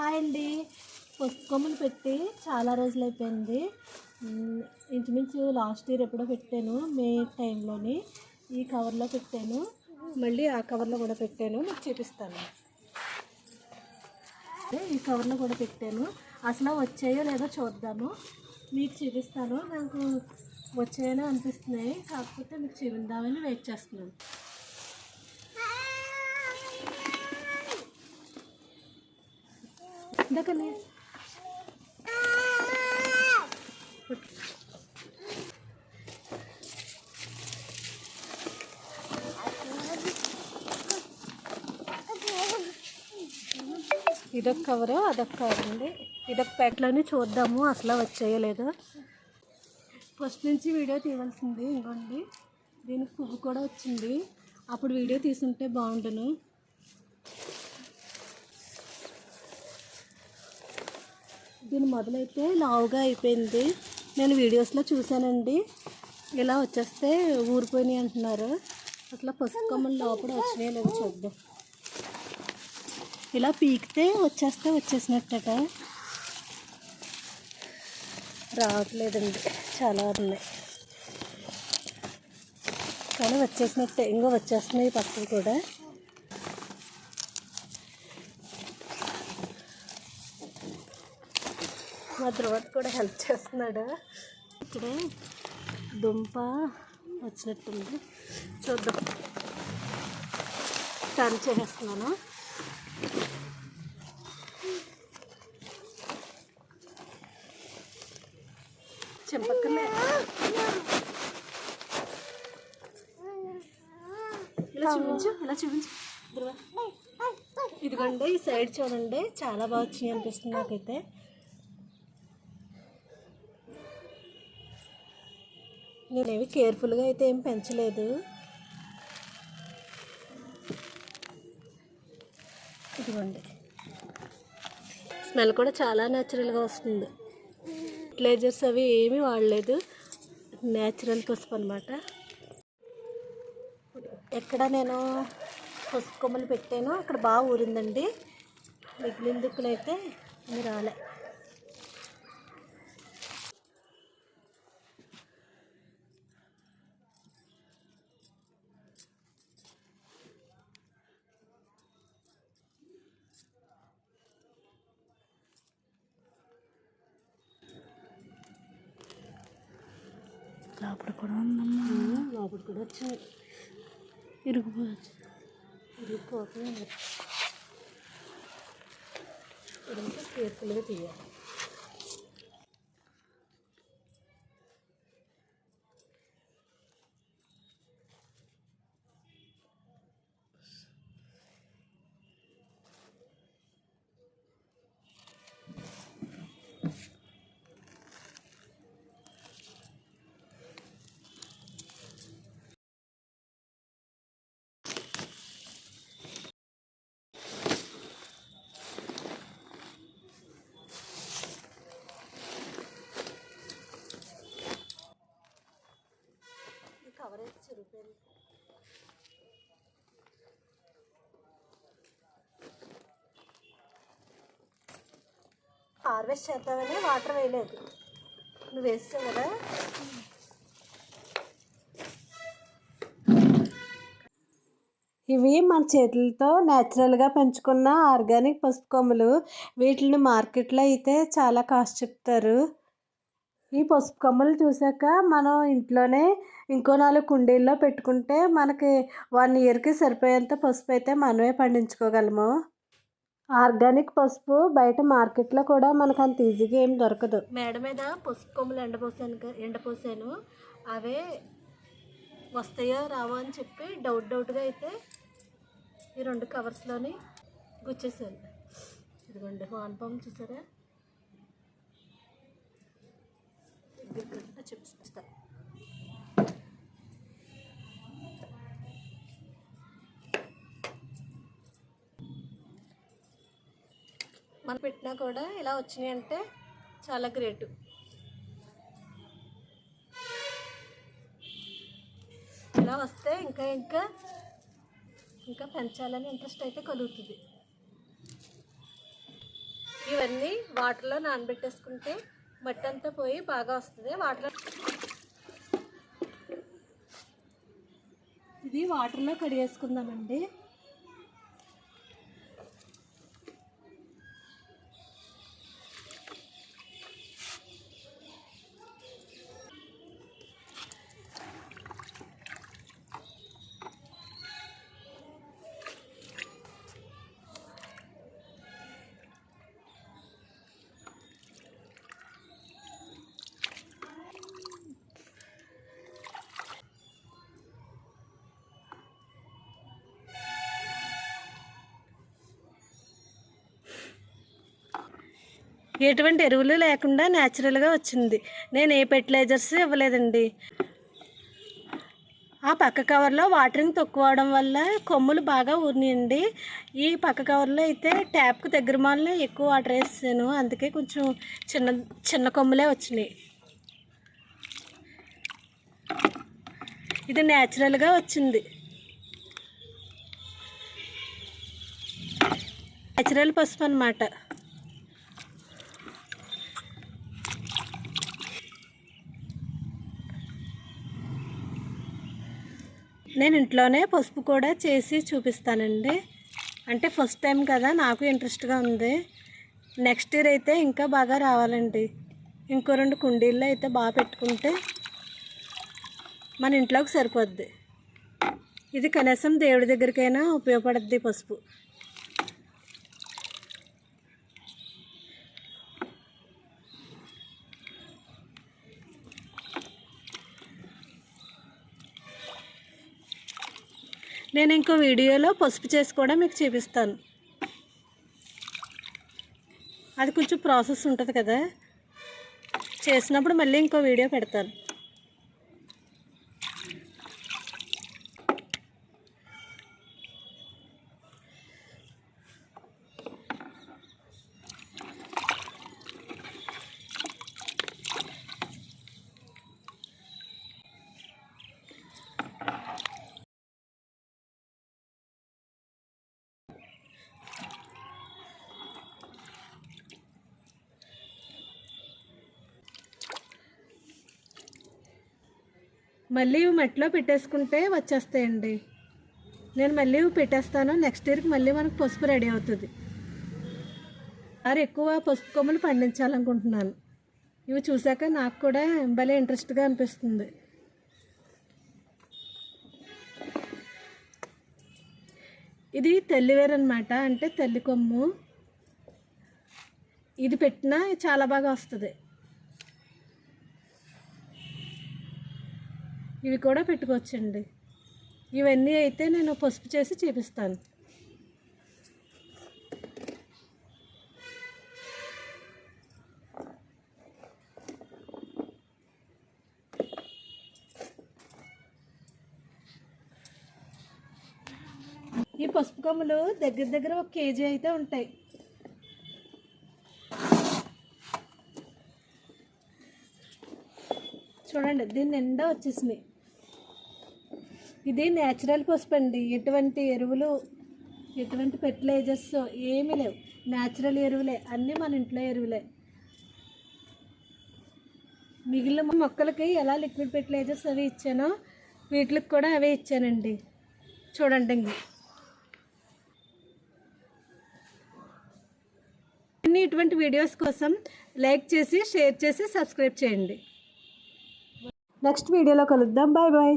Hi అండి. పసుపు కొమ్మలు పెట్టి చాలా రోజులు అయిపోయింది. ఇంచుమించు లాస్ట్ ఇయర్ ఎప్పుడో పెట్టాను మే టైంలోని ఈ కవర్లో పెట్టాను. మళ్ళీ ఆ కవర్లో కూడా పెట్టాను మీకు చూపిస్తాను. ఈ కవర్లో కూడా పెట్టాను. అసలు వచ్చాయో లేదో చూద్దాము. మీకు చూపిస్తాను. నాకు వచ్చాయని అనిపిస్తున్నాయి. కాకపోతే మీకు చూపిద్దామని వెయిట్ చేస్తున్నాను. ఇందాకనే ఇదొక కవరు అదొక కవర్ అండి ఇదొక ప్యాక్లోనే చూద్దాము. అసలు వచ్చేయలేదు? ఫస్ట్ నుంచి వీడియో తీయవలసింది ఇంకోండి దీనికి పువ్వు కూడా వచ్చింది. అప్పుడు వీడియో తీసుంటే బాగుండును. దీని మొదలైతే లావుగా అయిపోయింది. నేను వీడియోస్లో చూశానండి. ఇలా వచ్చేస్తే ఊరిపోయినాయి అంటున్నారు. అసలు పసుపు కొమ్మలు లోపల వచ్చినాయి లేదో చూద్దాం. ఇలా పీకితే వచ్చేస్తే వచ్చేసినట్టట. రావట్లేదండి. చాలా ఉన్నాయి. కానీ వచ్చేసినట్టే. ఇంకా వచ్చేస్తున్నాయి పక్కన కూడా. మా ధ్రువత్ కూడా హెల్ప్ చేస్తున్నాడు. ఇక్కడ దుంప వచ్చినట్టుంది. చూద్దాం. టర్న్ చేసేస్తున్నాను. చెంపక్కలే ఇలా చూపించు ఇలా చూపించు. ధ్రువ ఇదిగోండి ఈ సైడ్ చూడండి. చాలా బాగా వచ్చినాయి అనిపిస్తుంది నాకైతే. నేనేవి కేర్ఫుల్గా అయితే ఏం పెంచలేదు. ఇదిగోండి. స్మెల్ కూడా చాలా న్యాచురల్గా వస్తుంది. ఫర్టిలైజర్స్ అవి ఏమీ వాడలేదు. న్యాచురల్ పసుపు అనమాట ఎక్కడ నేను పసుపు కొమ్మలు పెట్టానో అక్కడ బాగా ఊరిందండి. మిగిలిందుకునైతే రాలే. కూడా ఉందమ్మా లోపల కూడా వచ్చాయి ఇరుగుపోవచ్చు ఇరిగిపోతుంది ఇదంతా కేర్ఫుల్గా తీయాలి ఈ కవర్ అయితే చిరిగిపోయింది హార్వెస్ట్ చేద్దామని వాటర్ వేయలేదు. నువ్వు వేస్తావు కదా. ఇవి మన చేతులతో న్యాచురల్గా పెంచుకున్న ఆర్గానిక్ పసుపు కొమ్మలు. వీటిని మార్కెట్లో అయితే చాలా కాస్ట్ చెప్తారు. ఈ పసుపు కొమ్మలు చూసాక మనం ఇంట్లోనే ఇంకో నాలుగు కుండీల్లో పెట్టుకుంటే మనకి వన్ ఇయర్కి సరిపోయేంత పసుపు అయితే మనమే పండించుకోగలము. ఆర్గానిక్ పసుపు బయట మార్కెట్లో కూడా మనకు అంత ఈజీగా ఏం దొరకదు. మేడ మీద పసుపు కొమ్ములు ఎండపోసాను ఎండపోసాను అవే వస్తాయో రావో అని చెప్పి డౌట్ డౌట్గా అయితే ఈ రెండు కవర్స్లోని గుచ్చేసాను. ఇదిగోండి హాన్ పాము చూసారా? చెప్పిస్తా మనం పెట్టినా కూడా ఇలా వచ్చినాయి అంటే చాలా గ్రేట్. ఇలా వస్తే ఇంకా ఇంకా ఇంకా పెంచాలని ఇంట్రెస్ట్ అయితే కలుగుతుంది. ఇవన్నీ వాటర్లో నానబెట్టేసుకుంటే మట్టి అంతా పోయి బాగా వస్తుంది. వాటర్లో ఇది వాటర్లో కడిగేసుకుందామండి. ఎటువంటి ఎరువులు లేకుండా న్యాచురల్గా వచ్చింది. నేను ఏ ఫెర్టిలైజర్స్ ఇవ్వలేదండి. ఆ పక్క కవర్లో వాటరింగ్ తక్కువ అవడం వల్ల కొమ్ములు బాగా ఊరినాయండి. ఈ పక్క కవర్లో అయితే ట్యాప్కి దగ్గర మాలనే ఎక్కువ వాటర్ వేసాను అందుకే కొంచెం చిన్న చిన్న కొమ్ములే వచ్చినాయి. ఇది న్యాచురల్గా వచ్చింది. న్యాచురల్ పసుపు అన్నమాట. నేను ఇంట్లోనే పసుపు కూడా చేసి చూపిస్తానండి. అంటే ఫస్ట్ టైం కదా నాకు ఇంట్రెస్ట్గా ఉంది. నెక్స్ట్ ఇయర్ అయితే ఇంకా బాగా రావాలండి. ఇంకో రెండు కుండీల్లో అయితే బాగా పెట్టుకుంటే మన ఇంట్లోకి సరిపోద్ది. ఇది కనీసం దేవుడి దగ్గరికైనా ఉపయోగపడుద్ది పసుపు. నేను ఇంకో వీడియోలో పసుపు చేసి కూడా మీకు చూపిస్తాను. అది కొంచెం ప్రాసెస్ ఉంటుంది కదా. చేసినప్పుడు మళ్ళీ ఇంకో వీడియో పెడతాను. మళ్ళీ ఇవి మట్టిలో పెట్టేసుకుంటే వచ్చేస్తాయండి. నేను మళ్ళీ ఇవి పెట్టేస్తాను. నెక్స్ట్ ఇయర్కి మళ్ళీ మనకు పసుపు రెడీ అవుతుంది. ఆరు ఎక్కువ పసుపు కొమ్మలు పండించాలనుకుంటున్నాను. ఇవి చూశాక నాకు కూడా భలే ఇంట్రెస్ట్గా అనిపిస్తుంది. ఇది తెల్లివేరు అనమాట అంటే తెల్లి కొమ్ము. ఇది పెట్టినా చాలా బాగా వస్తుంది. ఇవి కూడా పెట్టుకోవచ్చండి. ఇవన్నీ అయితే నేను పసుపు చేసి చూపిస్తాను. ఈ పసుపు కొమ్మలు దగ్గర దగ్గర ఒక కేజీ అయితే ఉంటాయి. చూడండి దీని నిండా వచ్చేసినాయి. ఇది న్యాచురల్ పసుపు అండి ఎటువంటి ఎరువులు ఎటువంటి ఫెర్టిలైజర్స్ ఏమీ లేవు. న్యాచురల్ ఎరువులే. అన్నీ మన ఇంట్లో ఎరువులే. మిగిలిన మొక్కలకి ఎలా లిక్విడ్ ఫెర్టిలైజర్స్ అవి ఇచ్చానో వీటికి కూడా అవే ఇచ్చానండి. చూడండి ఇంక. అన్ని ఇటువంటి వీడియోస్ కోసం లైక్ చేసి షేర్ చేసి సబ్స్క్రైబ్ చేయండి. నెక్స్ట్ వీడియోలో కలుద్దాం. Bye bye